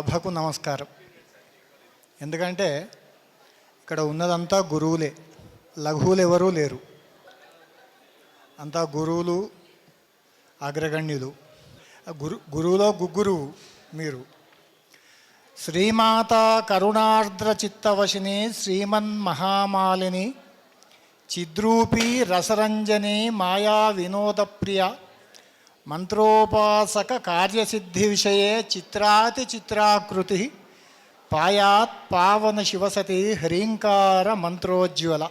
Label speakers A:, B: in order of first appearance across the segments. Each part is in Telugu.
A: సభకు నమస్కారం. ఎందుకంటే ఇక్కడ ఉన్నదంతా గురువులే. లఘువులు ఎవరూ లేరు. అంతా గురువులు అగ్రగణ్యులు. గురు గురువులో గుగ్గురువు మీరు. శ్రీమాత కరుణార్ద్ర చిత్తవశిని శ్రీమన్ మహామాలిని చిద్రూపి రసరంజని మాయా వినోదప్రియ మంత్రోపాసక కార్యసిద్ధి విషయే చిత్రాతి చిత్రాకృతి పాయాత్ పావన శివసతి హ్రీంకార మంత్రోజ్వల.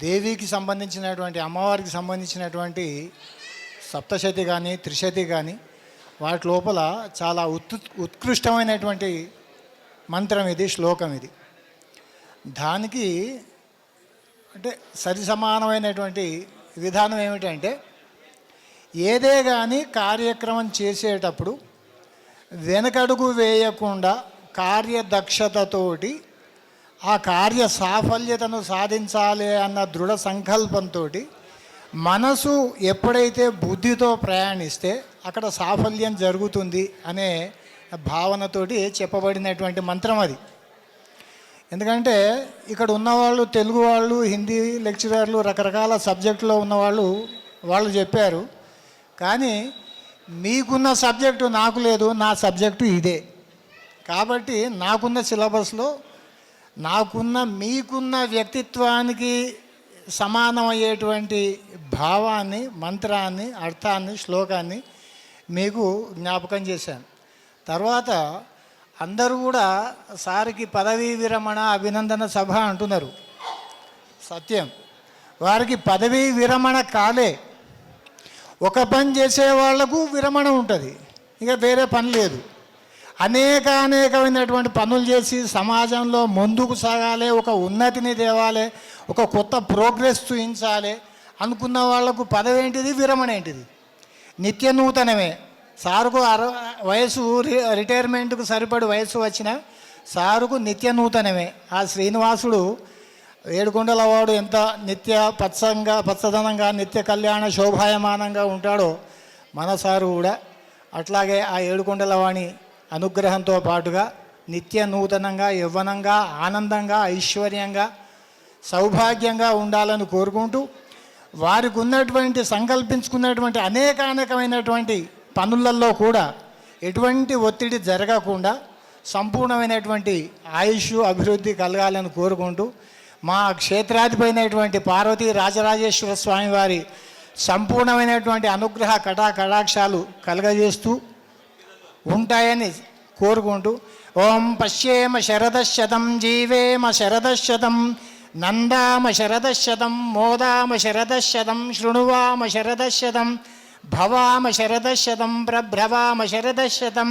A: దేవికి సంబంధించినటువంటి అమ్మవారికి సంబంధించినటువంటి సప్తశతి కానీ త్రిశతి కానీ వాటి లోపల చాలా ఉత్ ఉత్కృష్టమైనటువంటి మంత్రం ఇది శ్లోకం ఇది. దానికి అంటే సరి సమానమైనటువంటి విధానం ఏమిటంటే ఏదే కానీ కార్యక్రమం చేసేటప్పుడు వెనకడుగు వేయకుండా కార్యదక్షతతోటి ఆ కార్య సాఫల్యతను సాధించాలి అన్న దృఢ సంకల్పంతో మనసు ఎప్పుడైతే బుద్ధితో ప్రయాణిస్తే అక్కడ సాఫల్యం జరుగుతుంది అనే భావనతోటి చెప్పబడినటువంటి మంత్రం అది. ఎందుకంటే ఇక్కడ ఉన్నవాళ్ళు తెలుగు వాళ్ళు హిందీ లెక్చరర్లు రకరకాల సబ్జెక్టులో ఉన్నవాళ్ళు వాళ్ళు చెప్పారు. కానీ మీకున్న సబ్జెక్టు నాకు లేదు నా సబ్జెక్టు ఇదే. కాబట్టి నాకున్న సిలబస్లో నాకున్న మీకున్న వ్యక్తిత్వానికి సమానమయ్యేటువంటి భావాన్ని మంత్రాన్ని అర్థాన్ని శ్లోకాన్ని మీకు జ్ఞాపకం చేశాను. తర్వాత అందరూ కూడా సారికి పదవీ విరమణ అభినందన సభ అంటున్నారు. సత్యం. వారికి పదవీ విరమణ కాలే. ఒక పని చేసే వాళ్ళకు విరమణ ఉంటుంది. ఇక వేరే పని లేదు. అనేక అనేకమైనటువంటి పనులు చేసి సమాజంలో ముందుకు సాగాలి ఒక ఉన్నతిని తేవాలి ఒక కొత్త ప్రోగ్రెస్ చూపించాలి అనుకున్న వాళ్ళకు పదవి ఏంటిది? విరమణ ఏంటిది? నిత్య నూతనమే. సారుకు అర వయసు రిటైర్మెంట్కు సరిపడి వయసు వచ్చిన సారుకు నిత్య నూతనమే. ఆ శ్రీనివాసుడు ఏడుకొండల వాడు ఎంత నిత్య పచ్చంగా పచ్చదనంగా నిత్య కళ్యాణ శోభాయమానంగా ఉంటాడో మనసారు కూడా అట్లాగే ఆ ఏడుకొండల వాణి అనుగ్రహంతో పాటుగా నిత్య నూతనంగా యవ్వనంగా ఆనందంగా ఐశ్వర్యంగా సౌభాగ్యంగా ఉండాలని కోరుకుంటూ వారికి ఉన్నటువంటి సంకల్పించుకున్నటువంటి అనేక అనేకమైనటువంటి పనులలో కూడా ఎటువంటి ఒత్తిడి జరగకుండా సంపూర్ణమైనటువంటి ఆయుష్ అభివృద్ధి కలగాలని కోరుకుంటూ మా క్షేత్రాధిపైనటువంటి పార్వతీ రాజరాజేశ్వర స్వామి వారి సంపూర్ణమైనటువంటి అనుగ్రహ కటా కటాక్షాలు కలగజేస్తూ ఉంటాయని కోరుకుంటూ ఓం పశ్యేమ శరదశతం జీవేమ శరదశతం నందామ శరదశతం మోదామ శరదశతం శృణువామ శరదశతం భవామ శరదశతం ప్రభ్రవామ శరదశతం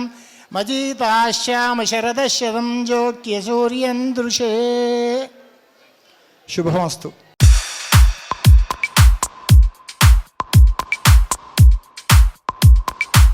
A: మజీతాశ్యామ శరదశతం జోక్య సూర్యం దృశే శుభమస్తు